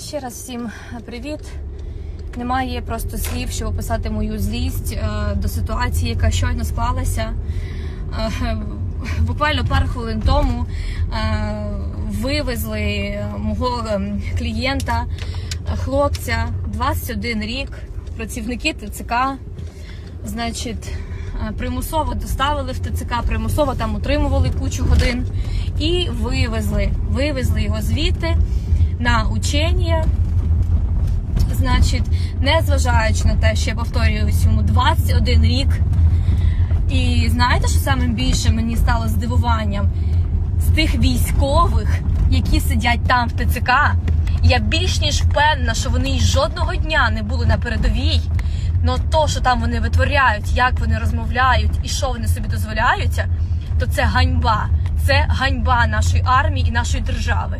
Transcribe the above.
Ще раз всім привіт. Немає просто слів, щоб описати мою злість е, до ситуації, яка щойно склалася. Е, Буквально пару хвилин тому е, вивезли мого клієнта, хлопця, 21 рік, працівники ТЦК. Значить, примусово доставили в ТЦК, примусово там утримували кучу годин і вивезли. Вивезли його звідти на учення. Значить, незважаючи на те, що я повторююсь йому 21 рік. І знаєте, що саме більше мені стало здивуванням? З тих військових, які сидять там в ТЦК, я більш ніж впевнена, що вони жодного дня не були на передовій. Но то, що там вони витворяють, як вони розмовляють і що вони собі дозволяються, то це ганьба. Це ганьба нашої армії і нашої держави.